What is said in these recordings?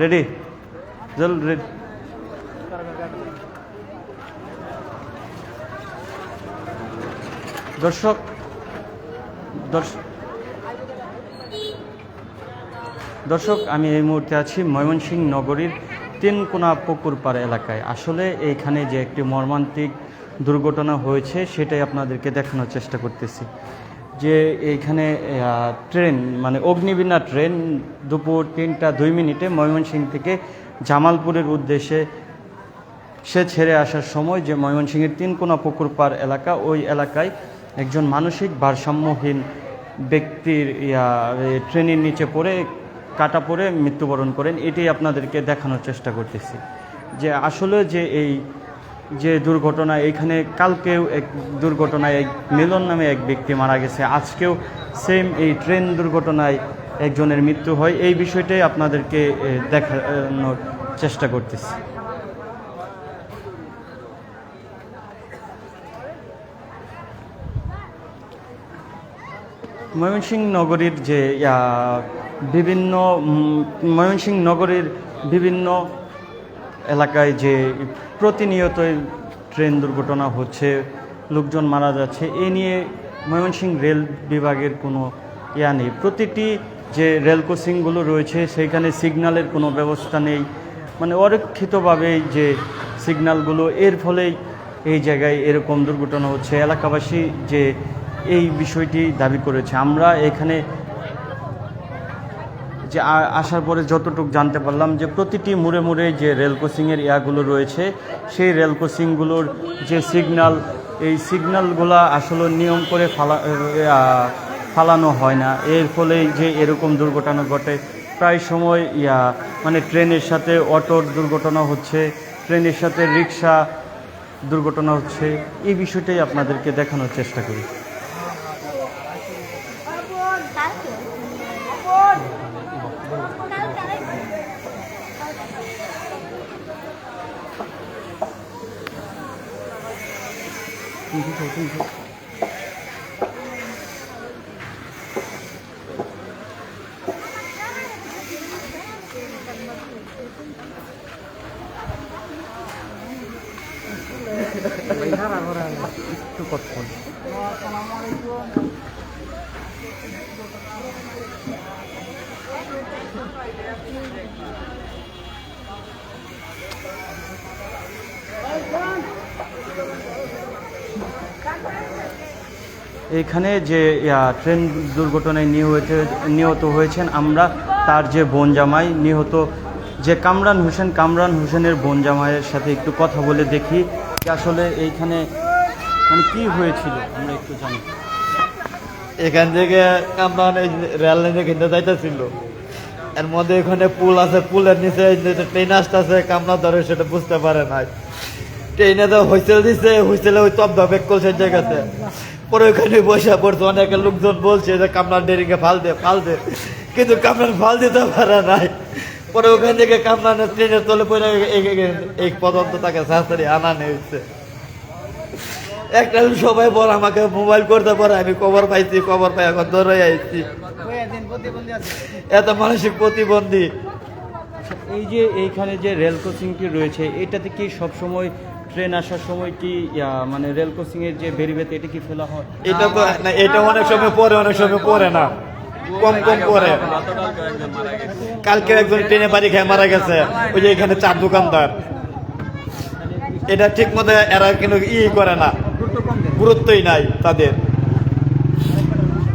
Ready জল ready দর্শক দর্শক, আমি এই মুহূর্তে আছি ময়মনসিংহ নগরীর তিনকোনা পুকুরপাড় এলাকায়। আসলে এইখানে যে একটি মর্মান্তিক দুর্ঘটনা হয়েছে, সেটাই আপনাদেরকে দেখানোর চেষ্টা করতেছি। যে এইখানে ট্রেন মানে অগ্নিবীণা ট্রেন দুপুর তিনটা দুই মিনিটে ময়মনসিংহ থেকে জামালপুরের উদ্দেশ্যে সে ছেড়ে আসার সময় যে ময়মনসিংহের তিনকোনা পুকুরপাড় এলাকা, ওই এলাকায় একজন মানসিক ভারসাম্যহীন ব্যক্তির ট্রেনের নিচে পড়ে, কাটা পড়ে মৃত্যুবরণ করেন। এটাই আপনাদেরকে দেখানোর চেষ্টা করতেছি। যে আসলে যে এই যে দুর্ঘটনা, এখানে কালকেও এক দুর্ঘটনায় এক মিলন নামে এক ব্যক্তি মারা গেছে। আজকেও সেম এই ট্রেন দুর্ঘটনায় একজনের মৃত্যু হয়। এই বিষয়টাই আপনাদেরকে দেখানোর চেষ্টা করতেছি। ময়মনসিংহ নগরীর যে বিভিন্ন ময়মনসিংহ নগরীর বিভিন্ন এলাকায় যে প্রতিনিয়তই ট্রেন দুর্ঘটনা হচ্ছে, লোকজন মারা যাচ্ছে, এ নিয়ে ময়মনসিংহ রেল বিভাগের কোনো ইয়া নেই। প্রতিটি যে রেল ক্রসিংগুলো রয়েছে, সেইখানে সিগন্যালের কোনো ব্যবস্থা নেই। মানে অরক্ষিতভাবেই যে সিগন্যালগুলো এর ফলেই এই জায়গায় এরকম দুর্ঘটনা হচ্ছে। এলাকাবাসী যে এই বিষয়টি দাবি করেছে। আমরা এখানে যে আসার পরে যতটুকু জানতে পারলাম যে প্রতিটি মুড়ে মুড়ে যে রেল ক্রসিংয়ের ইয়াগুলো রয়েছে, সেই রেল ক্রসিংগুলোর যে সিগন্যাল এই সিগন্যালগুলো আসলে নিয়ম করে ফালা ফালানো হয় না। এর ফলে যে এরকম দুর্ঘটনা ঘটে, প্রায় সময়, ইয়া মানে ট্রেনের সাথে অটোর দুর্ঘটনা হচ্ছে, ট্রেনের সাথে রিক্সা দুর্ঘটনা হচ্ছে, এই বিষয়টাই আপনাদেরকে দেখানোর চেষ্টা করি। একটু কথা বলি। এখানে যে ট্রেন দুর্ঘটনায় নিহত নিহত হয়েছেন, আমরা তার যে বোন জামাই, নিহত যে কামরান হোসেন, কামরান হোসেনের বোন জামাইয়ের সাথে একটু কথা বলে দেখি আসলে এইখানে মানে কি হয়েছিল, আমরা একটু জানি। এখান থেকে কামরান এই রেল লাইনে কিনতে যাইতেছিল। এর মধ্যে এখানে পুল আছে, পুলের নিচে ট্রেন আসতেছে কামনা ধরে সেটা বুঝতে পারে নাই। ট্রেনে তো হুইসেল দিছে, হুইসেলে ওই তপ ধপে করছে জায়গাতে পরে ওখানে বসে পড়ছে অনেক লোকজন বলছে যে কামনার ডেরিকে ফাল দে ফাল দে। কিন্তু কামনার ফাল দিতে পারে নাই। পরে ওখান থেকে কামনার ট্রেনের তলে পড়ে এই- পর্যন্ত তাকে শাস্ত্রী আনা নিয়েছে একটা সবাই বল আমাকে মোবাইল করতে পারে আমি কবর পাইছি কবর পাই এখন ধরে আইছি। এত মানসিক প্রতিবন্ধী। এই যে এইখানে যে রেল ক্রসিংটি রয়েছে এটাতে কি সবসময় ট্রেন আসার সময় কি মানে রেল ক্রসিংয়ের যে বেরিবেতে এটা কি ফেলা হয়? এটা তো, না, এটা অনেক সময় পরে, অনেক সময় পরে না। কম কম পরে। কালকে একজন ট্রেনে বাড়ি খেয়ে মারা গেছে। ওই যে এখানে চার দোকানদার। এটা ঠিক মতো এরা কিন্তু ই করে না। গুরুত্বই নাই তাদের।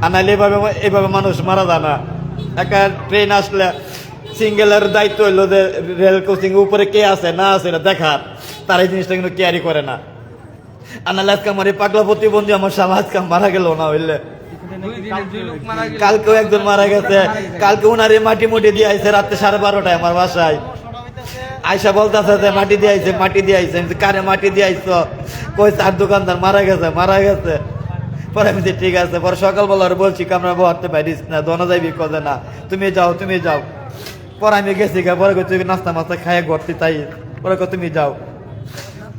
আর নাহলে এভাবে এভাবে মানুষ মারা যায় না। একটা ট্রেন আসলে সিঙ্গেলের দায়িত্ব হইল যে রেল কোচিং উপরে কে আছে, না আছে, এটা দেখার। তার এই জিনিসটা কিন্তু কেয়ারি করে না। আর নাহলে আজকে আমার পাগলা প্রতিবন্ধী আমার স্বামী আজকে মারা গেল না হইলে কালকেও একজন মারা গেছে। কালকে ওনারে মাটি মুটি দিয়ে আইছে রাত্রে সাড়ে বারোটায় আমার বাসায়। আয়সা বলতেছে যে মাটি দিয়ে আইছে, মাটি দিয়ে আইছে। কারে মাটি দিয়ে আইছো? কই, চার দোকানদার মারা গেছে মারা গেছে। পরে আমি ঠিক আছে। পরে সকালবেলা আর বলছি, কামরা বহাতে পারিস না, দোনো যাইবি কদে না। তুমি যাও তুমি যাও। পরে আমি গেছি গা পরে তুই নাস্তা মাস্তা খাইয়ে ঘরতে তাই। পরে তুমি যাও।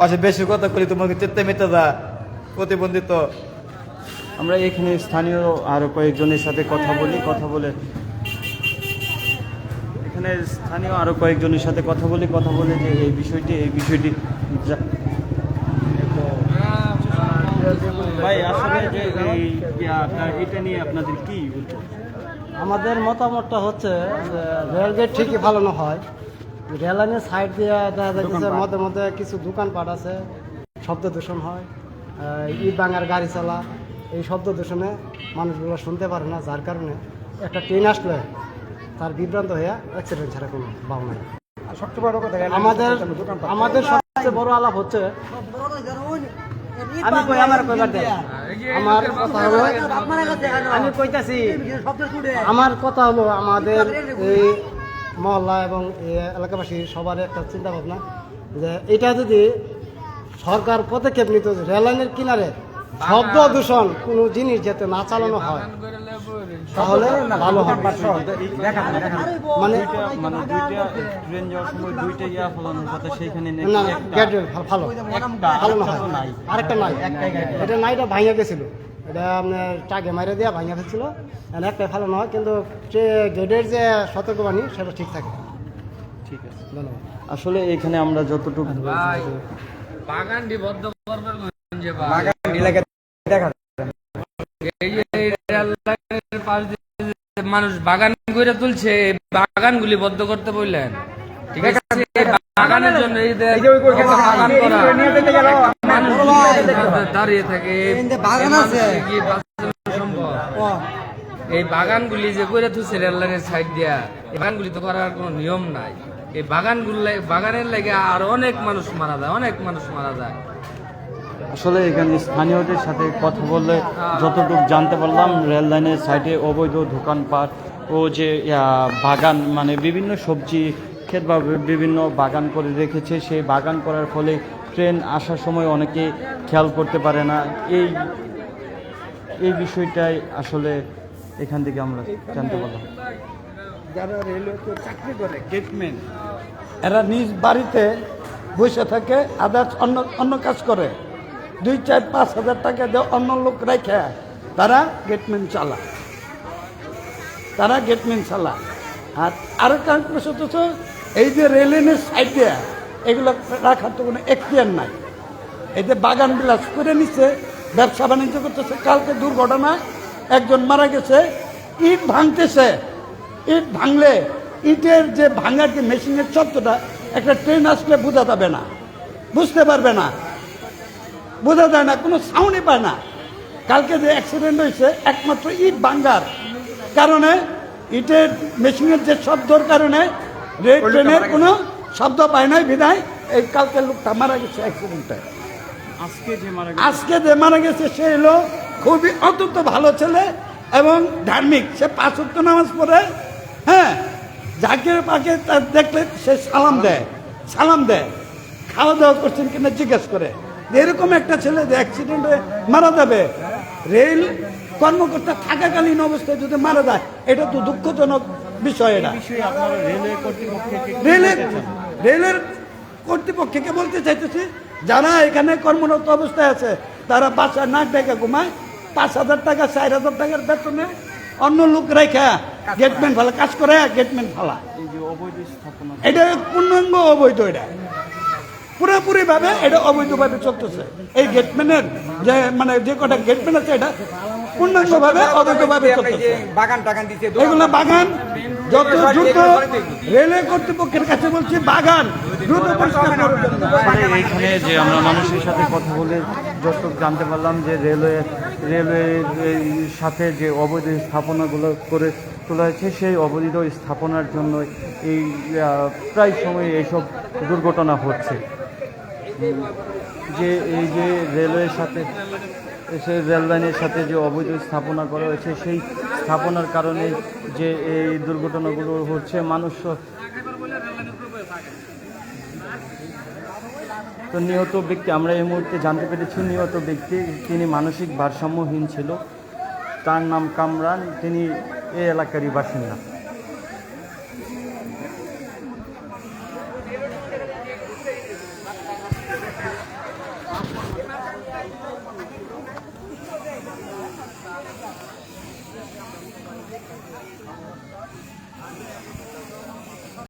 পাশে বেশি কথা করি তোমাকে চেতে মেতে দা প্রতিবন্ধিত। আমরা এখানে স্থানীয় আরও কয়েকজনের সাথে কথা বলি কথা বলে। এখানে স্থানীয় আরও কয়েকজনের সাথে কথা বলি কথা বলে যে এই বিষয়টি এই বিষয়টি ভাই আসলে যে এটা নিয়ে আপনাদের কি? আমাদের মতামতটা হচ্ছে যে রেলগেট ঠিকই ফালানো হয়। রেল লাইনের সাইড দিয়ে দেখা যাচ্ছে মধ্যে মধ্যে কিছু দোকানপাট আছে। শব্দ দূষণ হয়। ইট ভাঙার গাড়ি চালা। এই শব্দ দূষণে মানুষগুলো শুনতে পারে না যার কারণে একটা ট্রেন আসলে তার বিভ্রান্ত হয়ে অ্যাক্সিডেন্ট ছাড়া কোনো ভাব নাই। আমাদের আমাদের সবচেয়ে বড় আলাপ হচ্ছে আমি কই আমার কইবার দেন। আমার কথা হলো আমি কইতাছি আমার কথা হলো আমাদের এই মহল্লা এবং এলাকাবাসী সবার একটা চিন্তা ভাবনা যে এটা যদি সরকার পদক্ষেপ নিত রেললাইনের কিনারে শব্দ দূষণ কোনো জিনিস যাতে না চালানো হয় তাহলে ভালো হবে। মানে মানে দুইটা ট্রেন যাওয়ার সময় দুইটা ইয়া ফলানোর কথা সেইখানে না ভালো একটা- ভালো না হয়। আরেকটা নাই। এটা নাইটা ভাঙা গেছিল। এটা আপনার টাকে মাইরে দিয়ে ভাঙা ফেলছিল একটাই ভালো নয় কিন্তু যে গেটের যে সতর্কবাণী সেটা ঠিক থাকে ঠিক আছে ধন্যবাদ আসলে এখানে আমরা যতটুকু বাগানটি বদ্ধ করবেন এই পাশ দিয়ে মানুষ বাগান করে তুলছে এই বাগানগুলি বদ্ধ করতে বললেন ঠিক আছে বাগানের জন্য এই বাগান করা মানুষ দাঁড়িয়ে থাকে। বাগান আছে। সম্ভব। এই বাগানগুলি যে করে তুলছে রেল লাইনের সাইড দিয়া এই বাগানগুলি তো করার কোনো নিয়ম নাই। এই বাগানগুলো বাগানের লাগে আর অনেক মানুষ মারা যায় অনেক মানুষ মারা যায়। আসলে এখানে স্থানীয়দের সাথে কথা বললে যতটুকু জানতে পারলাম রেল লাইনের সাইডে অবৈধ দোকানপাট ও যে বাগান মানে বিভিন্ন সবজি ক্ষেত বা বিভিন্ন বাগান করে রেখেছে সেই বাগান করার ফলে ট্রেন আসার সময় অনেকে খেয়াল করতে পারে না। এই এই বিষয়টাই আসলে এখান থেকে আমরা জানতে পারলাম। যারা রেলওয়েতে চাকরি করে, গেটম্যান, এরা নিজ বাড়িতে বসে থাকে আদার্স অন্য অন্য কাজ করে। দুই, চার, পাঁচ হাজার টাকা দিয়ে অন্য লোক রেখে তারা গেটম্যান চালা তারা গেটম্যান চালা আর আরেকটা প্রশ্ন হচ্ছে এই যে রেলেনের সাইড দিয়ে এগুলো রাখার তো কোনো এখতিয়ার নাই। এতে বাগান বিলাস করে নিচ্ছে ব্যবসা বাণিজ্য করতেছে কালকে দুর্ঘটনায় একজন মারা গেছে ইট ভাঙতেছে। ইট ভাঙলে ইটের যে ভাঙার যে মেশিনের শব্দটা একটা ট্রেন আসলে বোঝা যাবে না। বুঝতে পারবে না। বোঝা যায় না কোনো সাউন্ডই পায় না। কালকে যে অ্যাক্সিডেন্ট হয়েছে একমাত্র ইট ভাঙ্গার কারণে ইটের মেশিনের যে শব্দর কারণে রেল ট্রেনের কোনো শব্দ পায় নাই বিদায়। এই কালকে লোকটা মারা গেছে অ্যাক্সিডেন্টে আজকে যে মারা আজকে যে মারা গেছে সে হলো খুবই অত্যন্ত ভালো ছেলে এবং ধার্মিক। সে পাঁচ ওয়াক্ত নামাজ পড়ে হ্যাঁ যাকে পাকে তার দেখলে সে সালাম দেয় সালাম দেয়। খাওয়া দাওয়া করছেন কিনা জিজ্ঞেস করে। এরকম একটা ছেলে যে অ্যাক্সিডেন্ট মারা যাবে রেল কর্মকর্তা থাকাকালীন অবস্থায় যদি মারা যায় এটা তো দুঃখজনক বিষয় এটা। রেলের? রেলের কর্তৃপক্ষকে বলতে চাইতেছি যারা এখানে কর্মরত অবস্থায় আছে তারা বাসা নাক ডেকে ঘুমায় পাঁচ হাজার টাকা চার হাজার টাকার বেতনে অন্য লোক রেখা গেটম্যান ফালা কাজ করে গেটম্যান ফালা। এটা পূর্ণাঙ্গ অবৈধ এটা। পুরোপুরি ভাবে এটা অবৈধভাবে চলতেছে। এই গেটম্যানের যে মানে যে কটা গেটম্যান আছে এটা পূর্ণাঙ্গ ভাবে অবৈধভাবে চলতেছে। বাগান টাগান দিচ্ছে এগুলো বাগান যত দ্রুত রেলওয়ে কর্তৃপক্ষের কাছে বলছি বাগান দ্রুত পরিষ্কার করার এইখানে যে আমরা মানুষের সাথে কথা বলে যত জানতে পারলাম যে রেলওয়ে রেলওয়ের এই সাথে যে অবৈধ স্থাপনাগুলো করে তোলা হয়েছে সেই অবৈধ স্থাপনার জন্য এই প্রায় সময় এইসব দুর্ঘটনা হচ্ছে। যে এই যে রেলওয়ের সাথে সে রেল লাইনের সাথে যে অবৈধ স্থাপনা করা হয়েছে সেই স্থাপনার কারণে যে এই দুর্ঘটনাগুলো হচ্ছে, মানুষ তো নিহত ব্যক্তি, আমরা এই মুহূর্তে জানতে পেরেছি নিহত ব্যক্তি, তিনি মানসিক ভারসাম্যহীন ছিল। তার নাম কামরান, তিনি এই এলাকারই বাসিন্দা।